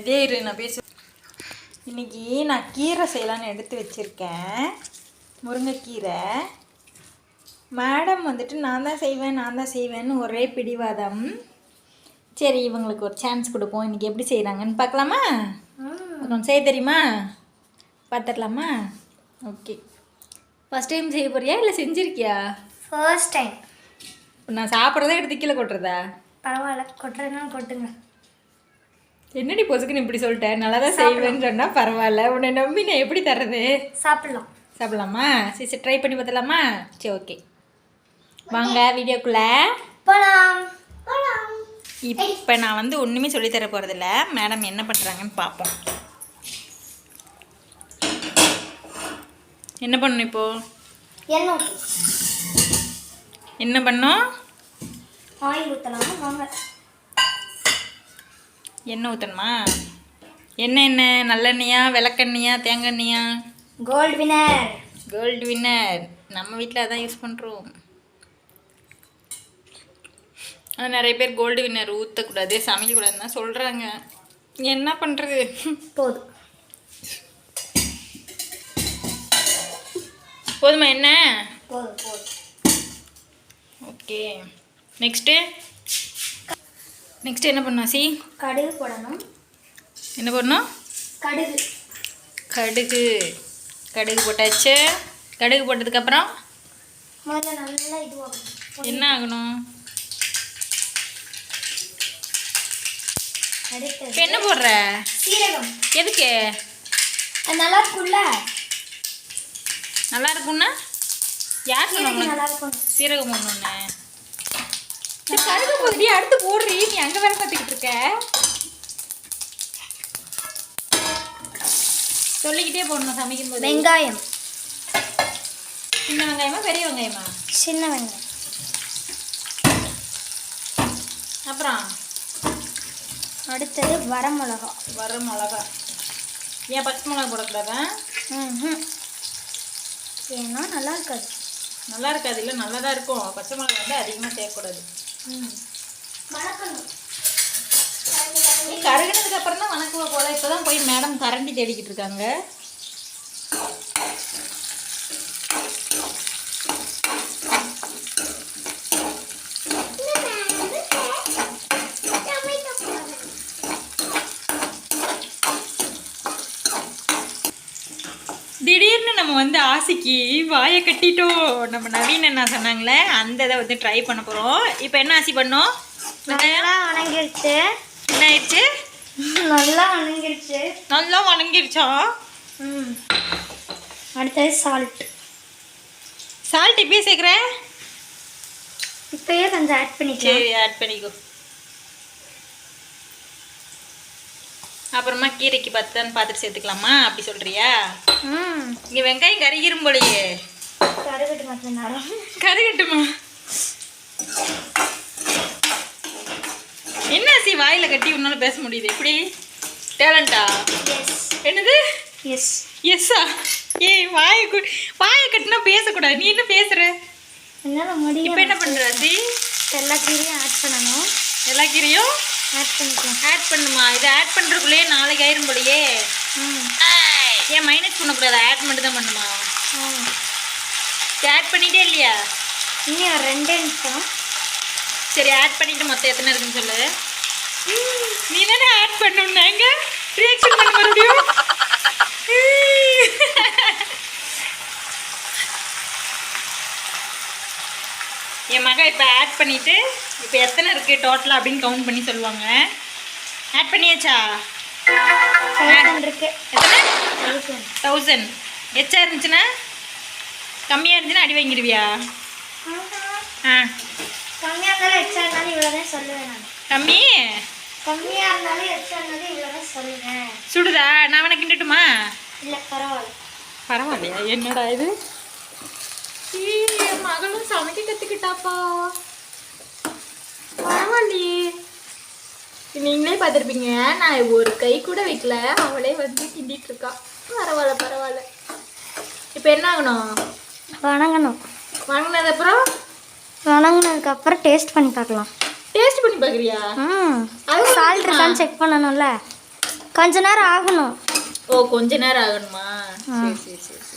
இதே இரு நான் பேச. இன்னைக்கு நான் கீரை செய்யலான்னு எடுத்து வச்சுருக்கேன். முருங்கைக்கீரை. மேடம் வந்துட்டு நான் தான் செய்வேன் நான் தான் செய்வேன்னு ஒரே பிடிவாதம். சரி இவங்களுக்கு ஒரு சான்ஸ் கொடுப்போம். இன்னைக்கு எப்படி செய்கிறாங்கன்னு பார்க்கலாமா? உனக்கு செய்ய தெரியுமா? பார்த்துடலாமா? ஓகே ஃபஸ்ட் டைம் செய்ய போறியா இல்லை செஞ்சுருக்கியா? ஃபர்ஸ்ட் டைம் இப்போ நான் சாப்பிட்றதே எடுத்து கீழே கொட்டுறதா? பரவாயில்ல கொட்டுறதுனா கொட்டுங்க. என்னடி பொசுக்குன்னு இப்படி சொல்லிட்டேன் நல்லா தான் செய்வேன்னு சொன்னால் பரவாயில்ல. உன்னை நம்பி நான் எப்படி தர்றது? சாப்பிடலாம். சாப்பிடலாமா? சரி சரி ட்ரை பண்ணி பார்த்தலாமா சரி ஓகே. வாங்க வீடியோக்குள்ளே. போலாம். இப்போ நான் வந்து ஒன்றுமே சொல்லித் தர போகிறதில்ல மேடம் என்ன பண்ணுறாங்கன்னு பார்ப்போம். என்ன பண்ணணும் இப்போது ஊற்றி என்ன பண்ணோம் ஆயில் ஊற்றலாமா வாங்க. எண்ணெய் ஊற்றணுமா என்ன? எண்ணெய் நல்லெண்ணெயா? விளக்கெண்ணெயா? தேங்காய் கோல்டு வினர் கோல்டு வின்னர் நம்ம வீட்டில் அதான் யூஸ் பண்ணுறோம் ஆனால் நிறைய பேர் கோல்டு வின்னர் ஊற்றக்கூடாது சமைக்கக்கூடாதுன்னு தான் சொல்கிறாங்க என்ன பண்ணுறது போதும். போதுமா என்ன? போதும் போதும். ஓகே நெக்ஸ்ட்டு நெக்ஸ்ட் என்ன பண்ணணும் சி கடுகு போடணும். என்ன பண்ணணும் கடுகு. கடுகு. கடுகு போட்டாச்சு. கடுகு போட்டதுக்கப்புறம்? முதல்ல நல்லா இதுவாகணும் என்ன ஆகணும்? இப்போ என்ன போடுற? சீரகம். எதுக்கு? நல்லா இருக்கும்ல? நல்லா இருக்கும்னா? யார் சொன்னா சீரகம் உங்களுக்கு கடுகு போதுடி அடுத்து போடுறீ. நீ அங்கே வேலை பார்த்துக்கிட்டு இருக்க. சொல்லிக்கிட்டே போடணும் சமைக்கும் போது வெங்காயம். சின்ன வெங்காயமா பெரிய வெங்காயமா? சின்ன வெங்காயம். அப்புறம்? அடுத்தது வரமிளகா. வர மிளகா ஏன் பச்சை மிளகா போடக்கூடாதா? ம் ஏன்னா நல்லா இருக்காது. நல்லா இருக்காது. இல்லை நல்லா தான் இருக்கும். பச்சை மிளகா வந்து அதிகமாக சேர்க்கக்கூடாது. வணக்கணும் கருகினதுக்கு அப்புறம் தான் வணக்குவ போல. இப்போ தான் போய் மேடம் கரண்டி தேடிக்கிட்டு இருக்காங்க. திடீர்னு நம்ம வந்து ஆசைக்கு வாயை கட்டிட்டோம். நம்ம நவீன் என்ன சொன்னாங்களே அந்த இதை வந்து ட்ரை பண்ண போகிறோம் இப்போ என்ன ஆசி பண்ணோம்? நல்லா வணங்கிருச்சு. என்ன ஆயிடுச்சு நல்லா வணங்கிருச்சு. நல்லா வணங்கிருச்சா? ம். அடுத்தது சால்ட் சால்ட் இப்பயே சேர்க்குறேன் இப்பயே கொஞ்சம் ஆட் பண்ணிக்கலாம். சரி ஆட் பண்ணிக்கோ. அப்புறமா கீரைக்கு பத்தான்னு பார்த்துட்டு சேர்த்துக்கலாமா? அப்படி சொல்றியா? ம். இங்கே வெங்காயம் கருகிரும் போலயே. கருகட்டுமா என்ன சி வாயில கட்டி உன்னால பேச முடியுது? எப்படி டேலண்டா? என்னது? எஸ் எஸ்ஸா ஏய் வாயை வாயை கட்டினா பேசக்கூடாது. நீ என்ன பேசுற? என்னால் முடியும் இப்போ என்ன பண்ற சி எல்லா கீரையும் ஆட் பண்ணணும். எல்லா கீரையும்? ஆட் பண்ணிக்கலாம் ஆட் பண்ணுமா? இதை ஆட் பண்ணுறதுக்குள்ளேயே நாளைக்கு ஆயிரும் போலயே. ம். ஏன் மைனஸ் பண்ணக்கூடாது? ஆட் மட்டும் தான் பண்ணுமா? ம். ஆட் பண்ணிட்டே இல்லையா? இன்னும் ரெண்டே நிமிஷம். சரி ஆட் பண்ணிட்டு மொத்தம் எத்தனை இருக்குன்னு சொல்லு. நீ தானே ஆட் பண்ணணுன்னாங்க ரியாக்ஷன் பண்ண மறுபடியும். என் மக இப்போ ஆட் பண்ணிட்டு இப்போ எத்தனை இருக்கு டோட்டலாக அப்படின்னு கவுண்ட் பண்ணி சொல்லுவாங்க. ஆட் பண்ணியாச்சா? தௌசண்ட் இருக்கு. தௌசண்ட் எச்சா இருந்துச்சுன்னா? கம்மியாக இருந்துச்சுன்னா அடி வாங்கிடுவியா ஆ. கம்மியாக இருந்தாலும் எக்ஸ்ட்ரா இருந்தாலும் சொல்லுவேன் நான். கம்மி? கம்மியாக இருந்தாலும் சொல்லுவேன். சுடுதா? நான் உனக்கு கிண்டுட்டுமா? இல்லை பரவாயில்ல. பரவாயில்லையா? என்னடா இது? ஈ, என் மகளும் சமைக்க கற்றுக்கிட்டாப்பா பரவாயில்லையே. நீங்களே பார்த்துருப்பீங்க. நான் ஒரு கை கூட வைக்கல. அவளே வந்து கிண்டிட்டு இருக்கா. பரவாயில்ல பரவாயில்ல. இப்போ என்ன ஆகணும் வணங்கணும். வாங்கினது அப்புறம்? வணங்கினதுக்கப்புறம் டேஸ்ட் பண்ணி பார்க்கலாம். டேஸ்ட் பண்ணி பார்க்குறியா? ம். அது சால்ட் இருக்கான்னு செக் பண்ணணும்ல. கொஞ்ச நேரம் ஆகணும். ஓ கொஞ்ச நேரம் ஆகணுமா? சரி சரி சரி.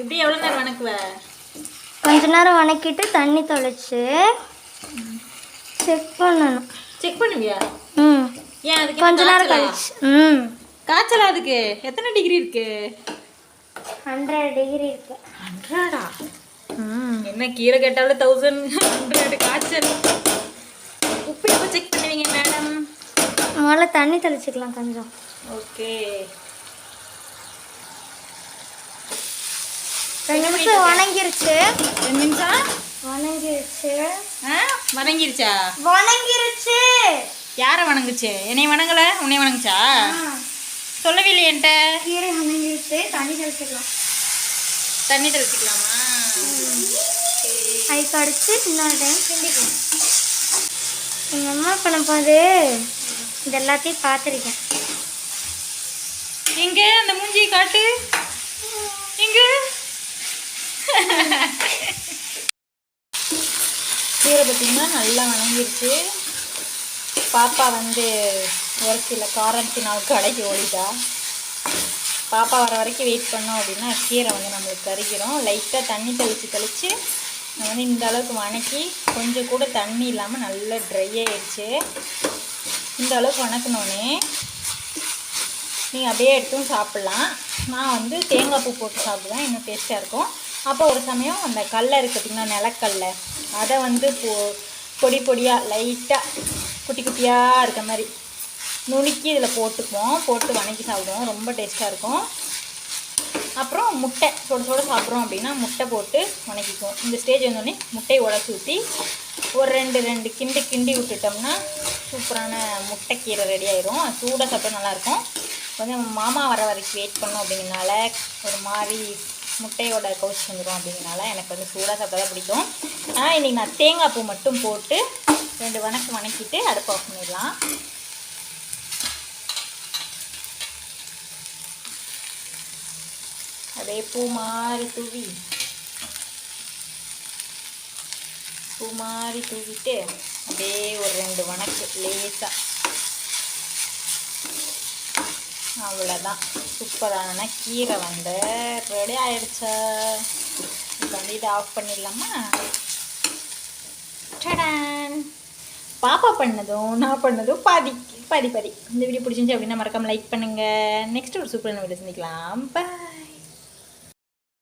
இப்படி எவ்வளோ நேரம் வணக்குவ? கொஞ்ச நேரம் வணக்கிட்டு தண்ணி தொளிச்சு செக் பண்ணணும். செக் பண்ணுவியா? ம். ஏன் அதுக்கு கொஞ்ச நேரம்? கழிச்சு ம். காய்ச்சலா அதுக்கு? எத்தனை டிகிரி இருக்கு? ஹண்ட்ரட் டிகிரி இருக்கு. ஹண்ட்ரடா என்ன கீரை கேட்டாலும் தௌசண்ட் ஹண்ட்ரட் காய்ச்சல். உப்பு எப்போ செக் பண்ணுவீங்க மேடம் முதல்ல தண்ணி தெளிச்சுக்கலாம் கொஞ்சம். ஓகே ரெண்டு நிமிஷம் வணங்கிருச்சு. ரெண்டு நிமிஷம். வணங்கிருச்சு. வணங்கிருச்சா? வணங்கிருச்சு. யாரை வணங்குச்சு? என்னை வணங்கல? உன்னை வணங்குச்சா? சொல்லவே இல்லையே என்கிட்ட. கீரை வணங்கிருச்சு. தண்ணி தெளிச்சுக்கலாம் தண்ணி தெளிச்சுக்கலாமா? கை கடிச்சு இன்னொரு டைம் கிண்டிக்கலாம் எங்கள் அம்மா பண்ணும்போது இது எல்லாத்தையும் பார்த்துருக்கேன் எங்க? அந்த மூஞ்சியை காட்டு எங்க கீரை பார்த்திங்கன்னா நல்லா வணங்கிருச்சு. பாப்பா வந்து ஒரு சில காரணத்தினால் கடைக்கு ஓடிட்டா. பாப்பா வர வரைக்கும் வெயிட் பண்ணோம் அப்படின்னா கீரை வந்து நம்மளுக்கு கறிக்கிறோம் லைட்டாக தண்ணி தெளித்து தெளித்து நான் வந்து இந்த அளவுக்கு வணக்கி கொஞ்சம் கூட தண்ணி இல்லாமல் நல்லா ட்ரை ஆயிடுச்சு. இந்த அளவுக்கு வணக்கினோடனே நீங்கள் அப்படியே எடுத்தும் சாப்பிட்லாம். நான் வந்து தேங்காய் பூ போட்டு சாப்பிடுவேன். இன்னும் டேஸ்ட்டாக இருக்கும். அப்போ ஒரு சமயம் அந்த கடலை இருக்குது பார்த்திங்கன்னா நிலக்கல்ல அதை வந்து பொ பொடி பொடியாக லைட்டாக குட்டி குட்டியாக இருக்க மாதிரி நுணுக்கி இதில் போட்டுக்குவோம். போட்டு வணக்கி சாப்பிடுவோம். ரொம்ப டேஸ்ட்டாக இருக்கும். அப்புறம் முட்டை சுட சுட சாப்பிட்றோம் அப்படின்னா முட்டை போட்டு வணக்கிக்குவோம். இந்த ஸ்டேஜ் வந்தோடனே முட்டையை உடச்சி ஊற்றி ஒரு ரெண்டு ரெண்டு கிண்டு கிண்டி விட்டுட்டோம்னா சூப்பரான முட்டைக்கீரை ரெடி ஆயிரும். அது சூடாக சாப்பிட்டா நல்லாயிருக்கும் கொஞ்சம் மாமா வர வரைக்கும் வெயிட் பண்ணோம் அப்படிங்கிறனால ஒரு மாதிரி முட்டையோட கவுச்சி வந்துடும் அப்படிங்கிறனால எனக்கு வந்து சூடாக சாப்பிட்டா தான் பிடிக்கும். ஆனால் இன்றைக்கி நான் தேங்காய் பூ மட்டும் போட்டு ரெண்டு வணக்கம் வணக்கிட்டு அடுப்பு ஆஃப் பண்ணிடலாம். அப்படியே பூ மாறி தூவி. பூ மாறி தூவிட்டு அப்படியே ஒரு ரெண்டு வணக்கு லேசாக அவ்வளோதான் சூப்பரான கீரை வந்து ரெடி ஆயிடுச்சா. இப்போ வந்து இதை ஆஃப் பண்ணிடலாமா? டடான். பாப்பா பண்ணதும் நான் பண்ணதும் பாதி பாதி பாதி. இந்த வீடியோ பிடிச்சிருந்துச்சு அப்படின்னா மறக்காமல் லைக் பண்ணுங்கள் நெக்ஸ்ட் ஒரு சூப்பரான வீடியோ சந்திக்கலாம். பாய்